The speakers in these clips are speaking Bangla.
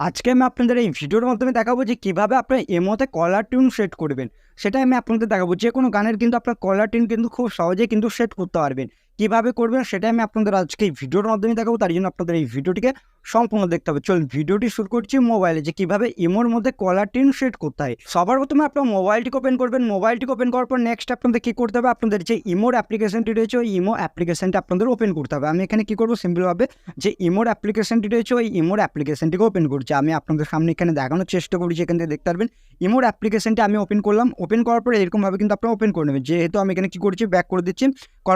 আজকে আমি আপনাদের এই ভিডিওর মাধ্যমে দেখাবো যে কীভাবে আপনার এমোতে কলার টিউন সেট করবেন। সেটাই আমি আপনাদের দেখাবো। যে কোনো গানের কিন্তু আপনার কলার টিউন কিন্তু খুব সহজেই কিন্তু সেট করতে পারবেন। কীভাবে করবেন সেটাই আমি আপনাদের আজকে এই ভিডিওর মাধ্যমে দেখাবো, তার জন্য আপনাদের এই ভিডিওটিকে সম্পূর্ণ দেখতে হবে। চলুন, ভিডিওটি শুরু করছি মোবাইলে যে কীভাবে ইমোর মধ্যে কলার টিন সেট করতে হয়। সবার প্রথমে আপনার মোবাইলটিকে ওপেন করবেন। মোবাইলটিকে ওপেন করার পর নেক্সট আপনাদের কী করতে হবে? আপনাদের যে ইমোর অ্যাপ্লিকেশনটি রয়েছে, ওই ইমো অ্যাপ্লিকেশনটা আপনাদের ওপেন করতে হবে। আমি এখানে কী করব? সিম্পলভাবে যে ইমোর অ্যাপ্লিকেশনটি রয়েছে, ওই ইমোর অ্যাপ্লিকেশনটিকে ওপেন করছি। আমি আপনাদের সামনে এখানে দেখানোর চেষ্টা করছি এখান থেকে দেখতে পারবেন ইমোর অ্যাপ্লিকেশনটি আমি ওপেন করলাম। ওপেন করার পরে এরকমভাবে কিন্তু আপনারা ওপেন করে নেবেন। যেহেতু আমি এখানে কী করছি ব্যাক করে দিচ্ছি।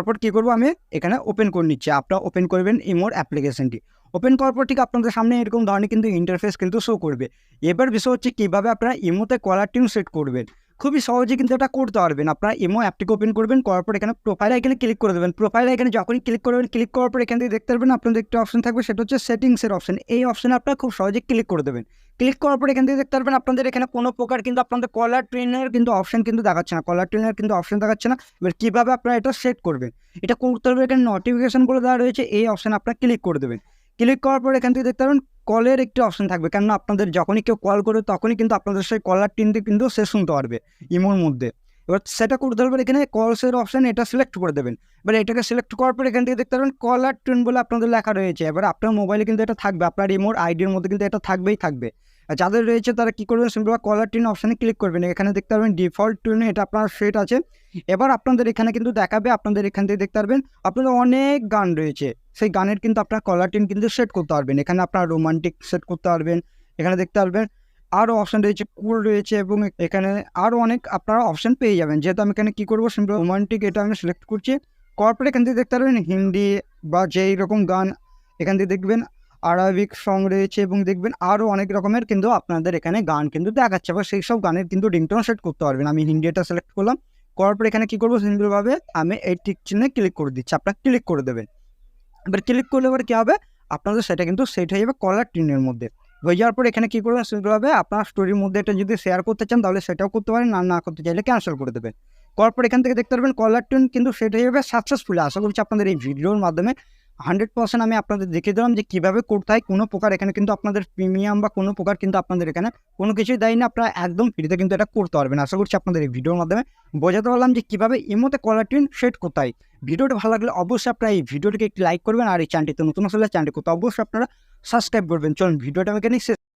পর কী করব আমি? এখানে ওপেন করে নিচ্ছি। আপনারা ওপেন করবেন ইমোর অ্যাপ্লিকেশনটি ওপেন করার পর ঠিক আপনাদের সামনে এরকম ধরনের কিন্তু ইন্টারফেস কিন্তু শো করবে। এবার বিষয় হচ্ছে কীভাবে আপনারা ইমোতে কলার টিউন সেট করবেন? খুবই সহজে কিন্তু এটা করতে পারবেন। আপনারা ইমো অ্যাপটিকে ওপেন করবেন, করার পর এখানে প্রোফাইল আইকনে ক্লিক করে দেবেন। প্রোফাইল আইকনে যখনই ক্লিক করবেন ক্লিক করার পর এখান থেকে দেখতে পারবেন আপনাদের একটা অপশন থাকবে, সেটা হচ্ছে সেটিংসের অপশন এই অপশনে আপনারা খুব সহজে ক্লিক করে দেবেন। ক্লিক করার পর এখান থেকে দেখতে পারবেন আপনাদের এখানে কোনো প্রকার কিন্তু আপনাদের কলার ট্রেনের কিন্তু অপশন কিন্তু দেখাচ্ছে না। কলার ট্রেনের কিন্তু অপশন দেখাচ্ছে না। এবার কীভাবে আপনারা এটা সেট করবেন? এটা করতে হবে এখানে নোটিফিকেশনগুলো দেওয়া রয়েছে। এই অপশানে আপনারা ক্লিক করে দেবেন। ক্লিক করার পর এখান থেকে দেখতে পাবেন কলের একটি অপশন থাকবে। কেননা আপনাদের যখনই কেউ কল করবে, তখনই কিন্তু আপনাদের সেই কলার টিনটি কিন্তু সে শুনতে পারবে ইমোর মধ্যে। এবার সেটা করতে হবে এখানে কলসের অপশান এটা সিলেক্ট করে দেবেন। এবার এটাকে সিলেক্ট করার পর এখান থেকে দেখতে পারবেন কলার টিউন বলে আপনাদের লেখা রয়েছে। এবার আপনার মোবাইলে কিন্তু এটা থাকবে, আপনার ইমোর আইডির মধ্যে কিন্তু এটা থাকবেই থাকবে। যাদের রয়েছে তারা কী করবেন সিম্পল কলার টিউন অপশানে ক্লিক করবেন। এখানে দেখতে পারবেন ডিফল্ট টিউনে এটা আপনার সেট আছে। এবার আপনাদের এখানে কিন্তু দেখাবে, আপনাদের এখান থেকে দেখতে পারবেন আপনাদের অনেক গান রয়েছে। সেই গানের কিন্তু আপনার কলার টিউন কিন্তু সেট করতে পারবেন। এখানে আপনার রোমান্টিক সেট করতে পারবেন। এখানে দেখতে পারবেন আরও অপশান রয়েছে কুল রয়েছে এবং এখানে আরও অনেক আপনারা অপশান পেয়ে যাবেন। যেহেতু আমি এখানে কী করব সিম্পল রোমান্টিক এটা আমি সিলেক্ট করছি। করার এখান থেকে দেখতে পারবেন হিন্দি বা যেই রকম গান এখান থেকে দেখবেন। আরবিক সং রয়েছে এবং দেখবেন আরও অনেক রকমের কিন্তু আপনাদের এখানে গান কিন্তু দেখাচ্ছে বা সেই সব গানের কিন্তু রিংটোন সেট করতে পারবেন। আমি হিন্দি এটা সিলেক্ট করলাম। করার এখানে কী করব সিম্পলভাবে আমি এই টিক চিহ্নে ক্লিক করে দিচ্ছি। আপনার ক্লিক করে দেবেন। এবার ক্লিক করলে এবার কী হবে? আপনাদের সেটা কিন্তু সেট হয়ে যাবে কলার টিনের মধ্যে। হয়ে যাওয়ার পর এখানে কী করবেন? হবে, আপনার স্টোরির মধ্যে এটা যদি শেয়ার করতে চান, তাহলে সেটাও করতে পারেন, না না করতে চাইলে ক্যান্সেল করে দেবেন। করার পর এখান থেকে দেখতে পারবেন কলার টিউন কিন্তু সেট হয়ে যাবে সাকসেসফুলি আশা করছি আপনাদের এই ভিডিওর মাধ্যমে হান্ড্রেড পার্সেন্ট আমি আপনাদের দেখিয়ে দিলাম যে কীভাবে করতে হয়, কোনো প্রকার এখানে কিন্তু আপনাদের প্রিমিয়াম বা কোনো প্রকার কিন্তু আপনাদের এখানে কোনো কিছুই দেয় না, আপনারা একদম ফ্রিতে কিন্তু এটা করতে পারবেন। আশা করছি আপনাদের এই ভিডিওর মাধ্যমে বোঝাতে পারলাম যে কীভাবে ইমোতে কলার টিউন সেট করতে হয়। ভিডিওটা ভালো লাগলে অবশ্যই আপনারা এই ভিডিওটিকে একটি লাইক করবেন আর এই চ্যানেলটিতে নতুন আসলে চ্যানেলটি করতে অবশ্যই আপনারা সাবস্ক্রাইব করবেন। চলুন, ভিডিওটা আমাকে এখানে